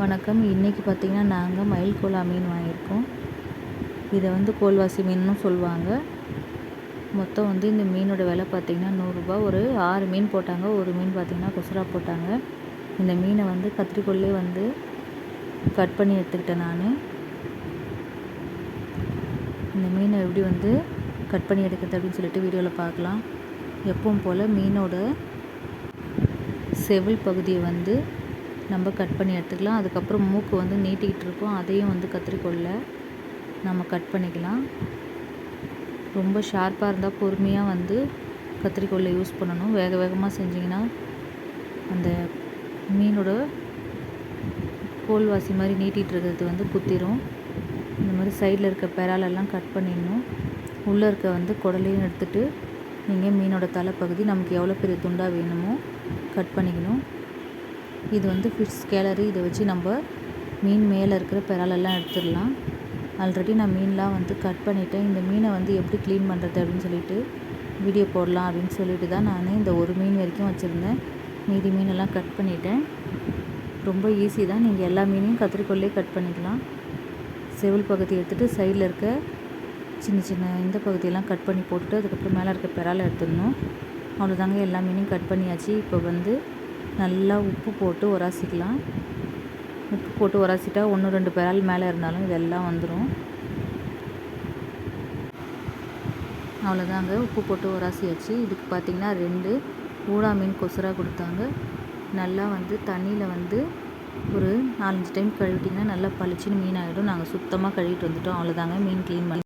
வணக்கம். இன்றைக்கி பார்த்திங்கன்னா நாங்கள் மயில் கோலா மீன் வாங்கியிருக்கோம். இதை வந்து கோல்வாசி மீன்னு சொல்லுவாங்க. மொத்தம் வந்து இந்த மீனோட விலை பார்த்திங்கன்னா நூறுரூபா ஒரு ஆறு மீன் போட்டாங்க. ஒரு மீன் பார்த்திங்கன்னா கொசுரா போட்டாங்க. இந்த மீனை வந்து கத்திரிக்கோல்லே வந்து கட் பண்ணி எடுத்துக்கிட்டேன் நான். இந்த மீனை எப்படி வந்து கட் பண்ணி எடுக்கிறது அப்படின்னு சொல்லிட்டு வீடியோவில் பார்க்கலாம். எப்பவும் போல் மீனோட செவில் பகுதியை வந்து நம்ம கட் பண்ணி எடுத்துக்கலாம். அதுக்கப்புறம் மூக்கு வந்து நீட்டிக்கிட்டு இருக்கும். அதையும் வந்து கத்திரிக்கோலில் நம்ம கட் பண்ணிக்கலாம். ரொம்ப ஷார்ப்பாக இருந்தால் பொறுமையாக வந்து கத்திரிக்கோலில் யூஸ் பண்ணணும். வேக வேகமாக செஞ்சிங்கன்னா அந்த மீனோட கோல்வாசி மாதிரி நீட்டிகிட்டு இருக்கிறது வந்து குத்திரும். இந்த மாதிரி சைடில் இருக்க பெறாலெல்லாம் கட் பண்ணிடணும். உள்ளே இருக்க வந்து குடலையும் எடுத்துகிட்டு நீங்கள் மீனோட தலைப்பகுதி நமக்கு எவ்வளோ பெரிய துண்டாக வேணுமோ கட் பண்ணிக்கணும். இது வந்து ஃபிஷ் கேலரி இதை வச்சு நம்ம மீன் மேலே இருக்கிற பெறாலெல்லாம் எடுத்துடலாம். ஆல்ரெடி நான் மீன்லாம் வந்து கட் பண்ணிவிட்டேன் இந்த மீனை வந்து எப்படி க்ளீன் பண்ணுறது அப்படின்னு சொல்லிட்டு வீடியோ போடலாம் அப்படின்னு சொல்லிட்டு தான் நான் இந்த ஒரு மீன் வரைக்கும் வச்சுருந்தேன். மீதி மீனெல்லாம் கட் பண்ணிட்டேன். ரொம்ப ஈஸி தான். நீங்கள் எல்லா மீனையும் கத்திரிக்கோல்லே கட் பண்ணிக்கலாம். செவில் பகுதி எடுத்துகிட்டு சைடில் இருக்க சின்ன சின்ன இந்த பகுதியெல்லாம் கட் பண்ணி போட்டுட்டு அதுக்கப்புறம் மேலே இருக்க பெறாலை எடுத்துடணும். அவ்வளோதாங்க எல்லா மீனையும் கட் பண்ணியாச்சு. இப்போ வந்து நல்லா உப்பு போட்டு உராசிக்கலாம். உப்பு போட்டு உராசிட்டா ஒன்று ரெண்டு பேரால் மேலே இருந்தாலும் இதெல்லாம் வந்துடும் அவ்வளோதாங்க உப்பு போட்டு உராசியாச்சு. இதுக்கு பார்த்திங்கன்னா ரெண்டு ஊடா மீன் கொசுராக கொடுத்தாங்க. நல்லா வந்து தண்ணியில் வந்து ஒரு நாலஞ்சு டைம் கழுவிட்டிங்கன்னா நல்லா பளிச்சுன்னு மீன் ஆகிடும் நாங்கள் சுத்தமாக கழுவிட்டு வந்துட்டோம். அவ்வளோதாங்க மீன் க்ளீன் பண்ணி